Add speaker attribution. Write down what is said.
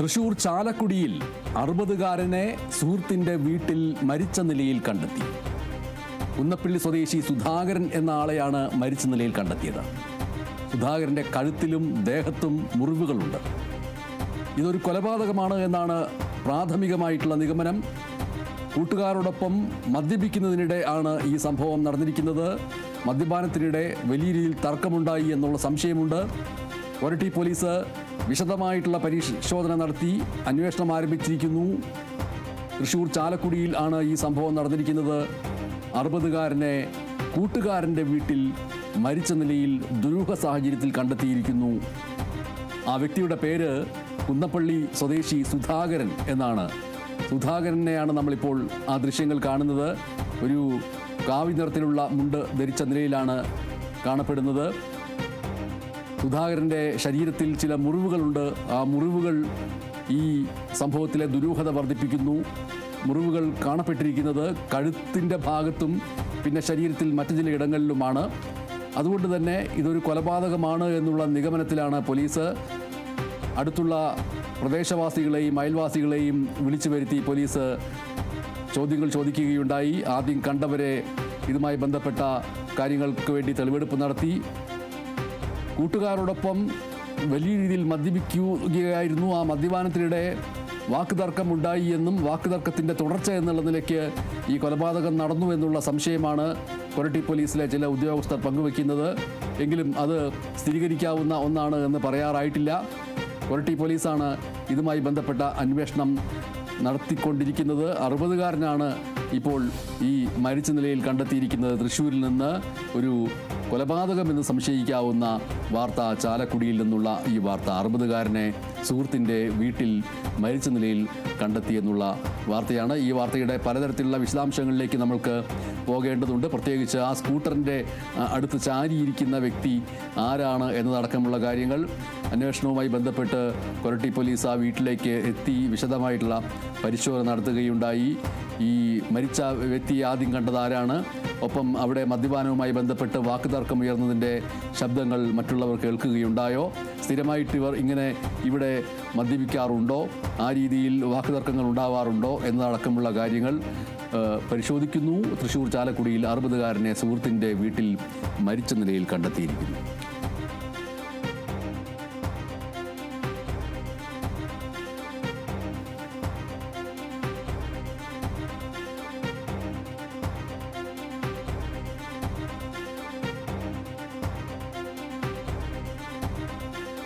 Speaker 1: തൃശൂർ ചാലക്കുടിയിൽ അറുപതുകാരനെ സുഹൃത്തിന്റെ വീട്ടിൽ മരിച്ച നിലയിൽ കണ്ടെത്തി. കുന്നപ്പള്ളി സ്വദേശി സുധാകരൻ എന്ന ആളെയാണ് മരിച്ച നിലയിൽ കണ്ടെത്തിയത്. സുധാകരന്റെ കഴുത്തിലും ദേഹത്തും മുറിവുകളുണ്ട്. ഇതൊരു കൊലപാതകമാണ് എന്നാണ് പ്രാഥമികമായിട്ടുള്ള നിഗമനം. കൂട്ടുകാരോടൊപ്പം മദ്യപിക്കുന്നതിനിടെ ആണ് ഈ സംഭവം നടന്നിരിക്കുന്നത്. മദ്യപാനത്തിനിടെ വലിയ രീതിയിൽ തർക്കമുണ്ടായി എന്നുള്ള സംശയമുണ്ട്. കൊരട്ടി പോലീസ് വിശദമായിട്ടുള്ള പരിശോധന നടത്തി അന്വേഷണം ആരംഭിച്ചിരിക്കുന്നു. തൃശൂർ ചാലക്കുടിയിൽ ആണ് ഈ സംഭവം നടന്നിരിക്കുന്നത്. അറുപതുകാരനെ കൂട്ടുകാരന്റെ വീട്ടിൽ മരിച്ച നിലയിൽ ദുരൂഹ സാഹചര്യത്തിൽ കണ്ടെത്തിയിരിക്കുന്നു. ആ വ്യക്തിയുടെ പേര് കുന്നപ്പള്ളി സ്വദേശി സുധാകരൻ എന്നാണ്. സുധാകരനെയാണ് നമ്മളിപ്പോൾ ആ ദൃശ്യങ്ങൾ കാണുന്നത്. ഒരു കാവി നിറത്തിലുള്ള മുണ്ട് ധരിച്ച നിലയിലാണ് കാണപ്പെടുന്നത്. സുധാകരന്റെ ശരീരത്തിൽ ചില മുറിവുകളുണ്ട്. ആ മുറിവുകൾ ഈ സംഭവത്തിലെ ദുരൂഹത വർദ്ധിപ്പിക്കുന്നു. മുറിവുകൾ കാണപ്പെട്ടിരിക്കുന്നത് കഴുത്തിന്റെ ഭാഗത്തും പിന്നെ ശരീരത്തിൽ മറ്റു ചില ഇടങ്ങളിലുമാണ്. അതുകൊണ്ട് തന്നെ ഇതൊരു കൊലപാതകമാണ് എന്നുള്ള നിഗമനത്തിലാണ് പോലീസ് അടുത്തുള്ള പ്രദേശവാസികളെയും അയൽവാസികളെയും വിളിച്ചു വരുത്തി പോലീസ് ചോദ്യങ്ങൾ ചോദിക്കുകയുണ്ടായി. ആദ്യം കണ്ടവരെ ഇതുമായി ബന്ധപ്പെട്ട കാര്യങ്ങൾക്ക് വേണ്ടി തെളിവെടുപ്പ് നടത്തി. കൂട്ടുകാരോടൊപ്പം വലിയ രീതിയിൽ മദ്യപിക്കുകയായിരുന്നു ആ മദ്യപാനത്തിനിടെ വാക്കുതർക്കം ഉണ്ടായി എന്നും വാക്കുതർക്കത്തിന്റെ തുടർച്ച എന്നുള്ള നിലയ്ക്ക് ഈ കൊലപാതകം നടന്നു എന്നുള്ള സംശയമാണ് കൊരട്ടി പോലീസിലെ ചില ഉദ്യോഗസ്ഥർ പങ്കുവെക്കുന്നത് എങ്കിലും അത് സ്ഥിരീകരിക്കാവുന്ന ഒന്നാണ് എന്ന് പറയാറായിട്ടില്ല. കൊരട്ടി പോലീസാണ് ഇതുമായി ബന്ധപ്പെട്ട അന്വേഷണം നടത്തിക്കൊണ്ടിരിക്കുന്നത്. അറുപതുകാരനാണ് ഇപ്പോൾ ഈ മരിച്ച നിലയിൽ കണ്ടെത്തിയിരിക്കുന്നത്. തൃശ്ശൂരിൽ നിന്ന് ഒരു കൊലപാതകമെന്ന് സംശയിക്കാവുന്ന വാർത്ത ചാലക്കുടിയിൽ നിന്നുള്ള ഈ വാർത്ത അറുപതുകാരനെ സുഹൃത്തിന്റെ വീട്ടിൽ മരിച്ച നിലയിൽ കണ്ടെത്തിയെന്നുള്ള വാർത്തയാണ്. ഈ വാർത്തയുടെ പലതരത്തിലുള്ള വിശദാംശങ്ങളിലേക്ക് നമ്മൾക്ക് പോകേണ്ടതുണ്ട്. പ്രത്യേകിച്ച് ആ സ്കൂട്ടറിന്റെ അടുത്ത് ചാരിയിരിക്കുന്ന വ്യക്തി ആരാണ് എന്നതടക്കമുള്ള കാര്യങ്ങൾ അന്വേഷണവുമായി ബന്ധപ്പെട്ട് കൊരട്ടി പോലീസ് ആ വീട്ടിലേക്ക് എത്തി വിശദമായിട്ടുള്ള പരിശോധന നടത്തുകയുണ്ടായി. ഈ മരിച്ച വ്യക്തി ആദ്യം കണ്ടത് ആരാണ്? ഒപ്പം അവിടെ മദ്യപാനവുമായി ബന്ധപ്പെട്ട് വാക്കുതർക്കം ഉയർന്നതിന്റെ ശബ്ദങ്ങൾ മറ്റുള്ളവർ കേൾക്കുകയുണ്ടായോ? സ്ഥിരമായിട്ട് ഇവർ ഇങ്ങനെ ഇവിടെ മദ്യപിക്കാറുണ്ടോ? ആ രീതിയിൽ വാക്കുതർക്കങ്ങൾ ഉണ്ടാവാറുണ്ടോ എന്നതടക്കമുള്ള കാര്യങ്ങൾ പരിശോധിക്കുന്നു. തൃശൂർ ചാലക്കുടിയിൽ അറുപതുകാരനെ സുഹൃത്തിന്റെ വീട്ടിൽ മരിച്ച നിലയിൽ കണ്ടെത്തിയിരിക്കുന്നു.